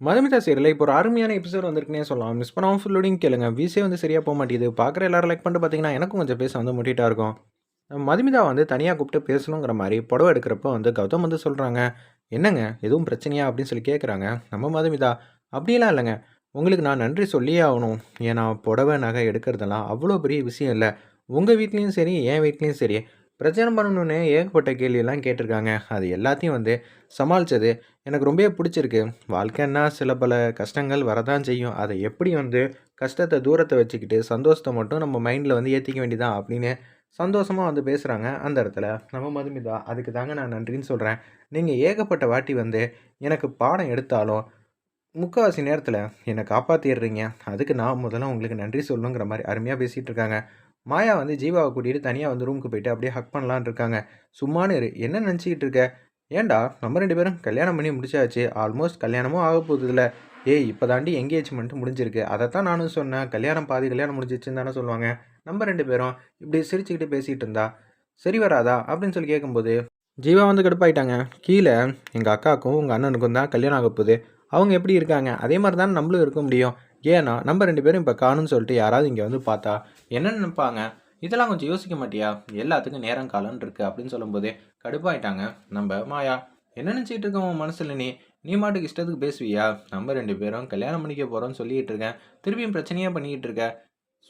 மதுமிதா சீரியலில் இப்போ ஒரு அருமையான எபிசோட் வந்திருக்குனே சொல்லலாம். மிஸ் பண்ணாமல் ஃபுல்லோடையும் கேளுங்க. வீசே வந்து சரியாக போக மாட்டேங்குது. பார்க்குற எல்லாரும் லைக் பண்ணிட்டு பார்த்தீங்கன்னா எனக்கும் கொஞ்சம் பேச வந்து முட்டிட்டா இருக்கும். மதுமிதா வந்து தனியாக கூப்பிட்டு பேசணுங்கிற மாதிரி புடவை எடுக்கிறப்ப வந்து கௌதம் வந்து சொல்கிறாங்க என்னங்க? எதுவும் பிரச்சனையா? அப்படின்னு சொல்லி கேட்குறாங்க நம்ம மதுமிதா அப்படிலாம் இல்லைங்க. உங்களுக்கு நான் நன்றி சொல்லியே ஆகணும். ஏன்னா புடவை நகை எடுக்கிறதெல்லாம் அவ்வளோ பெரிய விஷயம் இல்லை. உங்கள் வீட்லேயும் சரி என் வீட்லேயும் சரி. பிரச்சனை பண்ணணுன்னு ஏகப்பட்ட கேள்வியெல்லாம் கேட்டிருக்காங்க. அது எல்லாத்தையும் வந்து சமாளித்தது எனக்கு ரொம்பவே பிடிச்சிருக்கு. வாழ்க்கைன்னா சில பல கஷ்டங்கள் வரதான் செய்யும். அதை எப்படி வந்து கஷ்டத்தை தூரத்தை வச்சுக்கிட்டு சந்தோஷத்தை மட்டும் நம்ம மைண்டில் வந்து ஏற்றிக்க வேண்டியதான் அப்படின்னு சந்தோஷமாக வந்து பேசுகிறாங்க அந்த இடத்துல நம்ம மதுமிதா அதுக்கு தாங்க நான் நன்றின்னு சொல்கிறேன் நீங்கள் ஏகப்பட்ட வாட்டி வந்து எனக்கு பாடம் எடுத்தாலும் முக்கால்வாசி நேரத்தில் என்னை காப்பாற்றிடுறீங்க அதுக்கு நான் முதல்ல உங்களுக்கு நன்றி சொல்லணுங்கிற மாதிரி அருமையாக பேசிகிட்டு இருக்காங்க. மாயா வந்து ஜீவாவை கூட்டிகிட்டு தனியாக வந்து ரூமுக்கு போயிட்டு அப்படியே ஹக் பண்ணலான் இருக்காங்க. சும்மானு இரு என்ன நினச்சிக்கிட்டு இருக்க? ஏன்டா நம்ம ரெண்டு பேரும் கல்யாணம் பண்ணி முடிச்சாச்சு. ஆல்மோஸ்ட் கல்யாணமும் ஆக போகுதுல ஏய் இப்போ தாண்டி எங்கேஜ்மெண்ட் முடிஞ்சிருக்கு. அதை தான் நானும் சொன்னேன். கல்யாணம் பாதி கல்யாணம் முடிஞ்சிச்சுன்னு தானே சொல்லுவாங்க. நம்ம ரெண்டு பேரும் இப்படி சிரிச்சுக்கிட்டு பேசிகிட்டு இருந்தா சரி வராதா? அப்படின்னு சொல்லி கேட்கும்போது ஜீவா வந்து கடுப்பாயிட்டாங்க. கீழே எங்கள் அக்காவுக்கும் உங்கள் அண்ணனுக்கும் தான் கல்யாணம் ஆக போகுது. அவங்க எப்படி இருக்காங்க? அதே மாதிரி தான் நம்மளும் இருக்க முடியும். ஏன்னா நம்ம ரெண்டு பேரும் இப்போ காணும்னு சொல்லிட்டு யாராவது இங்கே வந்து பார்த்தா என்ன நினைப்பாங்க? இதெல்லாம் கொஞ்சம் யோசிக்க மாட்டியா? எல்லாத்துக்கும் நேரம் காலம்னு இருக்கு அப்படின்னு சொல்லும்போது கடுப்பாயிட்டாங்க. நம்ம மாயா என்ன நினச்சிட்டு இருக்க உன் மனசில் நீ? நீ மாட்டுக்கு இஷ்டத்துக்கு பேசுவியா? நம்ம ரெண்டு பேரும் கல்யாணம் பண்ணிக்க போகிறோம்னு சொல்லிட்டு இருக்கேன். திருப்பியும் பிரச்சனையாக பண்ணிக்கிட்டு இருக்க.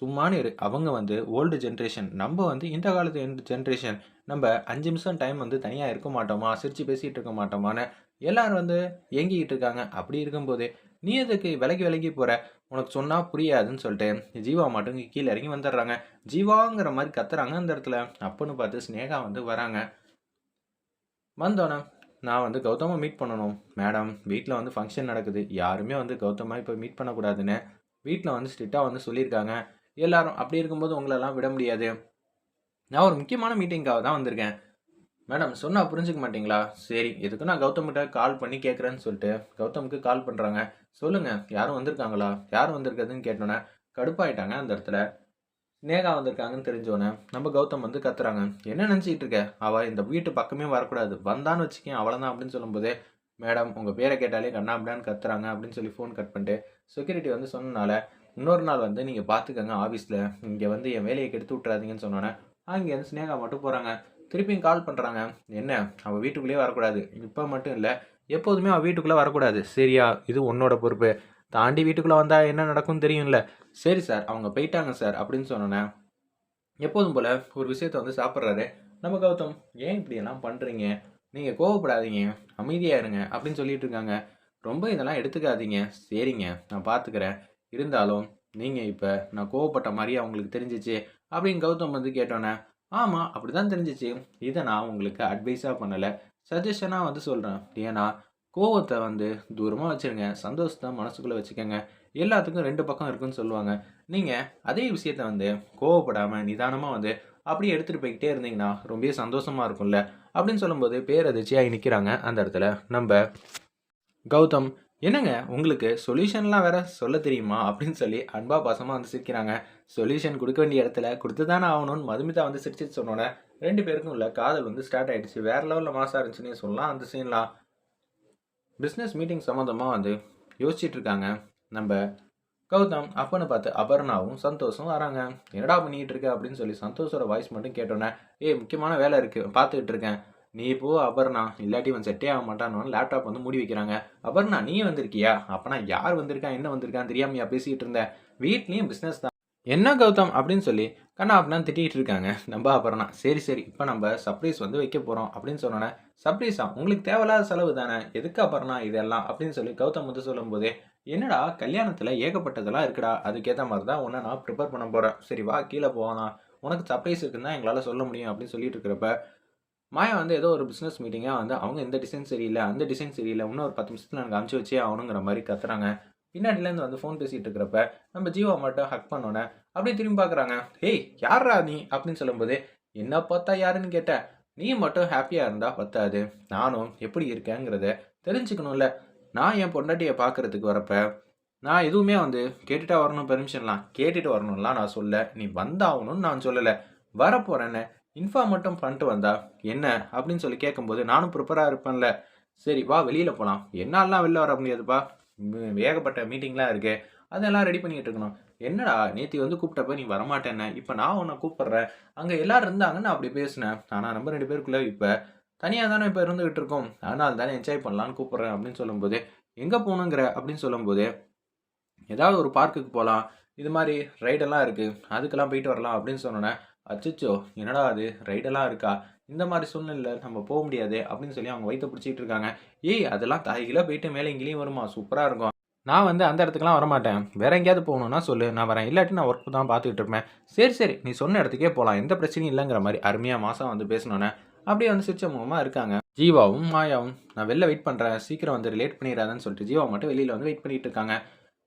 சும்மானு இரு. அவங்க வந்து ஓல்டு ஜென்ரேஷன் நம்ம வந்து இந்த காலத்து ஜென்ரேஷன் நம்ம அஞ்சு நிமிஷம் டைம் வந்து தனியாக இருக்க மாட்டோமா? சிரித்து பேசிகிட்டு இருக்க மாட்டோமான்னு எல்லோரும் வந்து ஏங்கிக்கிட்டு இருக்காங்க. அப்படி இருக்கும்போது நீ எதுக்கு விலகி விலகி போகிற உனக்கு சொன்னால் புரியாதுன்னு சொல்லிட்டு ஜீவா மட்டும் கீழே இறங்கி வந்துடுறாங்க. ஜீவாங்கிற மாதிரி கத்துறாங்க அந்த இடத்துல. அப்புன்னு பார்த்து ஸ்னேகா வந்து வராங்க. வந்தோன்னே நான் வந்து கௌதமை மீட் பண்ணணும். மேடம் வீட்டில் வந்து ஃபங்க்ஷன் நடக்குது. யாருமே வந்து கௌதமா இப்போ மீட் பண்ணக்கூடாதுன்னு வீட்டில் வந்து ஸ்ட்ரிக்டாக வந்து சொல்லியிருக்காங்க. எல்லாரும் அப்படி இருக்கும்போது உங்களெல்லாம் விட முடியாது. நான் ஒரு முக்கியமான மீட்டிங்காக தான் வந்திருக்கேன். மேடம் சொன்னால் புரிஞ்சுக்க மாட்டீங்களா? சரி எதுக்கு நான் கௌதம்கிட்ட கால் பண்ணி கேட்குறேன்னு சொல்லிட்டு கௌதமுக்கு கால் பண்ணுறாங்க சொல்லுங்கள் யாரும் வந்திருக்காங்களா? யார் வந்திருக்காதுன்னு கேட்டோன்னே கடுப்பாயிட்டாங்க அந்த இடத்துல. ஸ்னேகா வந்திருக்காங்கன்னு தெரிஞ்சோன்னே நம்ம கௌதம் வந்து கத்துறாங்க. என்ன நினச்சிக்கிட்டு இருக்க? அவள் இந்த வீட்டு பக்கமே வரக்கூடாது. வந்தான்னு வச்சுக்கேன் அவ்வளோதான் அப்படின்னு சொல்லும்போது மேடம் உங்கள் பேரை கேட்டாலே கண்ணா அப்படின்னு கத்துறாங்க அப்படின்னு சொல்லி ஃபோன் கட் பண்ணிட்டு செக்யூரிட்டி வந்து சொன்னனால இன்னொரு நாள் வந்து நீங்கள் பார்த்துக்கங்க ஆஃபீஸில் இங்கே வந்து என் வேலையை கெடுத்து விட்றாதீங்கன்னு சொன்னோன்னே அங்கேருந்து ஸ்னேகா மட்டும் போகிறாங்க திருப்பியும் கால் பண்ணுறாங்க என்ன? அவள் வீட்டுக்குள்ளேயே வரக்கூடாது. இப்போ மட்டும் இல்லை எப்போதுமே அவள் வீட்டுக்குள்ளே வரக்கூடாது. சரியா? இது உன்னோட பொறுப்பு. தாண்டி வீட்டுக்குள்ளே வந்தால் என்ன நடக்கும்னு தெரியும்ல. சரி சார் அவங்க போயிட்டாங்க சார் அப்படின்னு சொன்னோன்னே எப்போதும் போல் ஒரு விஷயத்த வந்து சாப்பிட்றாரு. நம்ம கௌதம் ஏன் இப்படியெல்லாம் பண்ணுறீங்க நீங்கள் கோவப்படாதீங்க. அமைதியாக இருங்க. அப்படின்னு சொல்லிட்டு இருக்காங்க. ரொம்ப இதெல்லாம் எடுத்துக்காதீங்க. சரிங்க நான் பார்த்துக்கிறேன் இருந்தாலும் நீங்கள் இப்போ நான் கோவப்பட்ட மாதிரி அவங்களுக்கு தெரிஞ்சிச்சு. அப்படின்னு கௌதம் வந்து கேட்டோன்னே ஆமாம் அப்படி தான் தெரிஞ்சிச்சு. இதை நான் உங்களுக்கு அட்வைஸாக பண்ணலை. சஜஷனாக வந்து சொல்கிறேன் ஏன்னா கோவத்தை வந்து தூரமாக வச்சுருங்க. சந்தோஷத்தை மனசுக்குள்ளே வச்சுக்கோங்க. எல்லாத்துக்கும் ரெண்டு பக்கம் இருக்குன்னு சொல்லுவாங்க. நீங்கள் அதே விஷயத்த வந்து கோவப்படாமல் நிதானமாக வந்து அப்படியே எடுத்துகிட்டு போய்கிட்டே இருந்தீங்கன்னா ரொம்ப சந்தோஷமாக இருக்கும்ல. அப்படின்னு சொல்லும்போது பேரதிர்ச்சியாக நிற்கிறாங்க அந்த இடத்துல. நம்ம கௌதம் என்னங்க உங்களுக்கு சொல்யூஷன்லாம் வேற சொல்ல தெரியுமா? அப்படின்னு சொல்லி அன்பா பாசமாக வந்து சிரிக்கிறாங்க. சொல்யூஷன் கொடுக்க வேண்டிய இடத்துல கொடுத்து தானே ஆகணும்னு மதுமிதா வந்து சிரிச்சு சொன்னோன்னே ரெண்டு பேருக்கும் உள்ள காதல் வந்து ஸ்டார்ட் ஆகிடுச்சு வேற லெவலில் மாசாக இருந்துச்சுன்னு சொல்லலாம் அந்த சீன்லாம் பிஸ்னஸ் மீட்டிங் சம்மந்தமாக வந்து யோசிச்சுட்டு இருக்காங்க. நம்ம கௌதம் அப்பன்னு பார்த்து அபர்ணாவும் சந்தோஷம் வராங்க. என்னடா பண்ணிகிட்டு இருக்க? அப்படின்னு சொல்லி சந்தோஷோட வாய்ஸ் மட்டும் கேட்டோன்னே ஏய் முக்கியமான வேலை இருக்குது பார்த்துக்கிட்டு இருக்கேன். நீ போ அபர்ணா. இல்லாட்டி இவன் செட்டே ஆக மாட்டான்னு லேப்டாப் வந்து மூடி வைக்கிறாங்க. அபர்ணா நீ வந்திருக்கியா? அப்பனா யார் வந்திருக்கா? என்ன வந்திருக்கான்னு தெரியாமையா பேசிக்கிட்டு இருந்த? வீட்லேயும் பிஸ்னஸ் தான். என்ன கௌதம் அப்படின்னு சொல்லி கண்ணா அப்படின்னா திட்டிகிட்டு இருக்காங்க. நம்ம அபர்ணா. சரி சரி. இப்போ நம்ம சர்ப்ரைஸ் வந்து வைக்க போகிறோம் அப்படின்னு சொன்னோன்னே சர்ப்ரைஸா உங்களுக்கு தேவையில்லாத செலவு தானே? எதுக்கு அபர்ணா இதெல்லாம்? அப்படின்னு சொல்லி கௌதம் வந்து சொல்லும்போது என்னடா கல்யாணத்தில் ஏகப்பட்டதெல்லாம் இருக்குடா. அதுக்கேற்ற மாதிரி தான் உன்னை நான் ப்ரிப்பேர் பண்ண போகிறேன் சரி வா கீழே போகலாம். உனக்கு சர்ப்ரைஸ் இருக்குன்னு தான் எங்களால் சொல்ல முடியும் அப்படின்னு சொல்லிட்டு இருக்கிறப்ப மாயா வந்து ஏதோ ஒரு பிஸ்னஸ் மீட்டிங்காக வந்து அவங்க இந்த டிசைன் சரியில்லை அந்த டிசைன் சரியில்லை இன்னும் ஒரு பத்து நிமிஷத்தில் எனக்கு அமுச்சு வச்சே ஆகணுங்கிற மாதிரி கத்துறாங்க. பின்னாடிலேருந்து வந்து ஃபோன் பேசிகிட்டு இருக்கிறப்ப நம்ம ஜீவா மட்டும் ஹக் பண்ணோன்னே அப்படியே திரும்பி பார்க்குறாங்க. ஹேய் யாரா நீ? அப்படின்னு சொல்லும்போது என்ன பார்த்தா யாருன்னு கேட்டேன். நீ மட்டும் ஹாப்பியாக இருந்தால் பத்தாது. நானும் எப்படி இருக்கேங்கிறத தெரிஞ்சுக்கணும்ல. நான் என் பொண்டாட்டியை பார்க்குறதுக்கு வரப்ப நான் எதுவுமே வந்து கேட்டுட்டா வரணும் பெர்மிஷன்லாம் கேட்டுட்டு வரணும்லாம் நான் சொல்ல நீ வந்தாகணும்னு நான் சொல்லலை. வரப்போகிறேன்னு இன்ஃபார்ம் மட்டும் பண்ணிட்டு வந்தா என்ன அப்படின்னு சொல்லி கேட்கும்போது நானும் ப்ரிப்பராக இருப்பேன்ல. சரி வா வெளியில் போகலாம் என்னாலாம் வெளில வர முடியாதுப்பா. ஏகப்பட்ட மீட்டிங்லாம் இருக்குது அதெல்லாம் ரெடி பண்ணிகிட்டு இருக்கணும். என்னடா நேத்தி வந்து கூப்பிட்டப்ப நீ வரமாட்டேன்ன. இப்போ நான் உன்னை கூப்பிட்றேன். அங்கே எல்லாரும் இருந்தாங்க நான் அப்படி பேசினேன். ஆனால் நம்ம ரெண்டு பேருக்குள்ளே இப்போ தனியாக தானே இப்போ இருந்துகிட்டு இருக்கோம். அதனால தானே என்ஜாய் பண்ணலான்னு கூப்பிட்றேன் அப்படின்னு சொல்லும்போது எங்கே போகணுங்கிற? அப்படின்னு சொல்லும்போது ஏதாவது ஒரு பார்க்குக்கு போகலாம் இது மாதிரி ரைடெல்லாம் இருக்குது அதுக்கெல்லாம் போயிட்டு வரலாம். அப்படின்னு சொன்னோன்னே அச்சச்சோ என்னடா அது? ரைடெல்லாம் இருக்கா? இந்த மாதிரி சூழ்நிலை நம்ம போக முடியாது அப்படின்னு சொல்லி அவங்க வயிற்று பிடிச்சிட்டு இருக்காங்க. ஏய் அதெல்லாம் தாய்கில போயிட்டு மேலே இங்கேயும் வருமா? சூப்பராக இருக்கும். நான் வந்து அந்த இடத்துக்குலாம் வரமாட்டேன். வேற எங்கேயாவது போகணும்னா சொல்லு. நான் வரேன். இல்லாட்டி நான் ஒர்க் தான் பார்த்துக்கிட்டு இருப்பேன். சரி சரி. நீ சொன்ன இடத்துக்கே போகலாம் எந்த பிரச்சனையும் இல்லைங்கிற மாதிரி அருமையாக மாதம் வந்து பேசினோன்னே. அப்படியே வந்து சிரிச்ச முகமாக இருக்காங்க. ஜீவாவும் மாயாவும் நான் வெளில வெயிட் பண்ணுறேன் சீக்கிரம் வந்து லேட் பண்ணிடாதன்னு சொல்லிட்டு ஜீவா மட்டும் வெளியில் வந்து வெயிட் பண்ணிட்டு இருக்காங்க.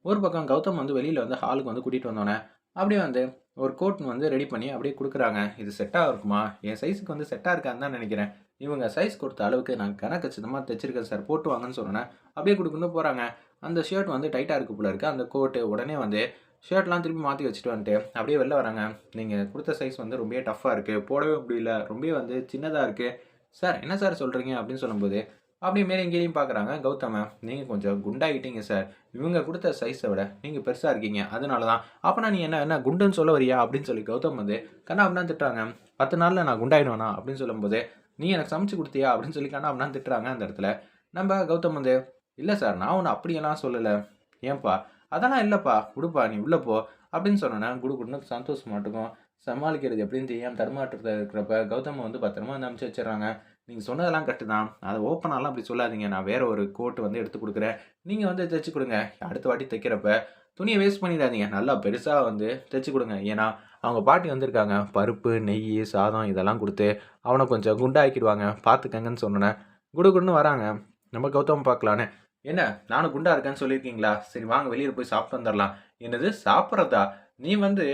ஒரு பக்கம் கௌதம் வந்து வெளியில் வந்து ஹாலுக்கு வந்து கூட்டிகிட்டு வந்தோன்னே அப்படியே வந்து ஒரு கோட் வந்து ரெடி பண்ணி அப்படியே கொடுக்குறாங்க. இது செட்டாக இருக்குமா? என் சைஸுக்கு வந்து செட்டாக இருக்கான்னு தான் நினைக்கிறேன். இவங்க சைஸ் கொடுத்த அளவுக்கு நான் கணக்கச்சிதமாக தைச்சிருக்கேன் சார் போட்டு வாங்கன்னு சொன்னேன் அப்படியே கொடுக்குன்னு போகிறாங்க அந்த ஷர்ட் வந்து டைட்டாக இருக்கு போல இருக்கு. அந்த கோட்டு உடனே வந்து ஷர்ட்லாம் திருப்பி மாற்றி வச்சுட்டு வந்துட்டு அப்படியே வெளில வராங்க. நீங்கள் கொடுத்த சைஸ் வந்து ரொம்ப டஃப்பாக இருக்குது போடவே முடியல. ரொம்ப வந்து சின்னதாக இருக்குது சார் என்ன சார் சொல்கிறீங்க அப்படின்னு சொல்லும்போது அப்படியே மேலே எங்கேயும் பார்க்குறாங்க கௌதம நீங்கள் கொஞ்சம் குண்டாகிட்டீங்க சார் இவங்க கொடுத்த சைஸை விட நீங்கள் பெருசாக இருக்கீங்க. அதனால தான் அப்போனா நீ என்ன என்ன குண்டுன்னு சொல்ல வரியா? அப்படின்னு சொல்லி கௌதம் வந்து கண்ணா அப்படின்னா திட்டுறாங்க. பத்து நாளில் நான் குண்டாயிடுவேனா? அப்படின்னு சொல்லும்போது நீ எனக்கு சமைச்சு கொடுத்தியா? அப்படின்னு சொல்லி கண்ணா அப்படின்னா திட்டுறாங்க. அந்த இடத்துல நம்ம கௌதம் வந்து இல்லை சார் நான் ஒன்று அப்படியெல்லாம் சொல்லலை. ஏன்பா? அதெல்லாம் இல்லைப்பா. கொடுப்பா நீ உள்ளே போ. அப்படின்னு சொன்னோன்னே குடு குடுன்னு சந்தோஷமாட்டுக்கும் சமாளிக்கிறது எப்படின்னு தெரியாமல் தடுமாற்றத்தில் இருக்கிறப்ப கௌதம் வந்து பத்திரமா வந்து அனுப்பிச்சு வச்சிடறாங்க. நீங்கள் சொன்னதெல்லாம் கரெக்டு தான். அதை ஓப்பனாலாம் அப்படி சொல்லாதீங்க. நான் வேறு ஒரு கோட்டு வந்து எடுத்து கொடுக்குறேன். நீங்கள் வந்து தைச்சு கொடுங்க. அடுத்த வாட்டி தைக்கிறப்ப துணியை வேஸ்ட் பண்ணிடாதீங்க. நல்லா பெருசாக வந்து தைச்சு கொடுங்க. ஏன்னா அவங்க பாட்டி வந்திருக்காங்க. பருப்பு நெய் சாதம் இதெல்லாம் கொடுத்து அவனை கொஞ்சம் குண்டாக்கிடுவாங்க. பார்த்துக்கங்கன்னு சொன்னேன் குடு குடுன்னு வராங்க. நம்ம கௌதம் பார்க்கலான்னு. என்ன? நானும் குண்டா இருக்கேன்னு சொல்லியிருக்கீங்களா? சரி வாங்க வெளியில் போய் சாப்பிட்டு வந்துடலாம். என்னது? சாப்பிட்றதா? நீ வந்து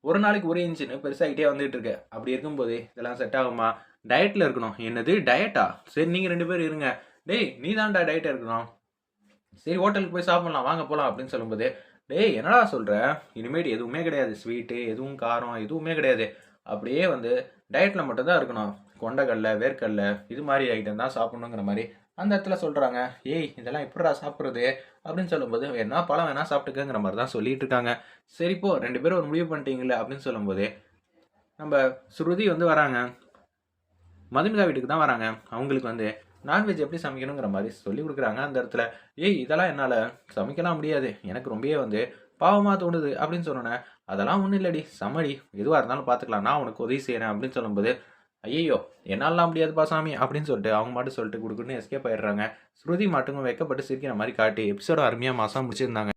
ஒரு நாளைக்கு ஒரு இன்ச்சுன்னு பெருசாகிட்டே வந்துட்டு இருக்க. அப்படி இருக்கும்போது இதெல்லாம் செட் ஆகுமா? டயட்டில் இருக்கணும். என்னது? டயட்டா சரி நீங்கள் ரெண்டு பேர் இருங்க. டேய் நீ தான்டா டயட்டாக இருக்கணும். சரி ஹோட்டலுக்கு போய் சாப்பிட்லாம். வாங்க போகலாம் அப்படின்னு சொல்லும்போது டேய் என்னடா சொல்கிற இனிமேட்டு எதுவுமே கிடையாது. ஸ்வீட்டு எதுவும் காரம் எதுவுமே கிடையாது. அப்படியே வந்து டயட்டில் மட்டும்தான் இருக்கணும். கொண்டக்கடலை வேர்க்கடலை இது மாதிரி ஐட்டம் தான் சாப்பிட்ணுங்கிற மாதிரி அந்த இடத்துல சொல்கிறாங்க ஏய் இதெல்லாம் எப்படிடா சாப்பிட்றது? அப்படின்னு சொல்லும்போது வேணா பழம் வேணா சாப்பிட்டுக்கங்கிற மாதிரி தான் சொல்லிட்டு இருக்காங்க. சரிப்போ ரெண்டு பேரும் ஒரு முடிவு பண்ணிட்டீங்களே அப்படின்னு சொல்லும்போது நம்ம ஸ்ருதி வந்து வராங்க. மதுமிதா வீட்டுக்கு தான் வராங்க. அவங்களுக்கு வந்து நான்வெஜ் எப்படி சமைக்கணுங்கிற மாதிரி சொல்லி கொடுக்குறாங்க அந்த இடத்துல. ஏய் இதெல்லாம் என்னால் சமைக்கலாம் முடியாது. எனக்கு ரொம்பவே வந்து பாவமாக தோணுது. அப்படின்னு சொன்னோன்னே அதெல்லாம் ஒன்றும் இல்லடி. சமடி. எதுவாக இருந்தாலும் பார்த்துக்கலாம் நான் உனக்கு உதவி செய்கிறேன் அப்படின்னு சொல்லும்போது ஐயோ என்னாலாம் முடியாதுப்பா சாமி. அப்படின்னு சொல்லிட்டு அவங்க மட்டும் சொல்லிட்டு கொடுக்குன்னு எஸ்கேப் ஆயிடுறாங்க. ஸ்ருதி மட்டும் வெக்கப்பட்டு சிரிக்கிற மாதிரி காட்டி எபிசோட அருமையாக மாதம் முடிச்சிருந்தாங்க.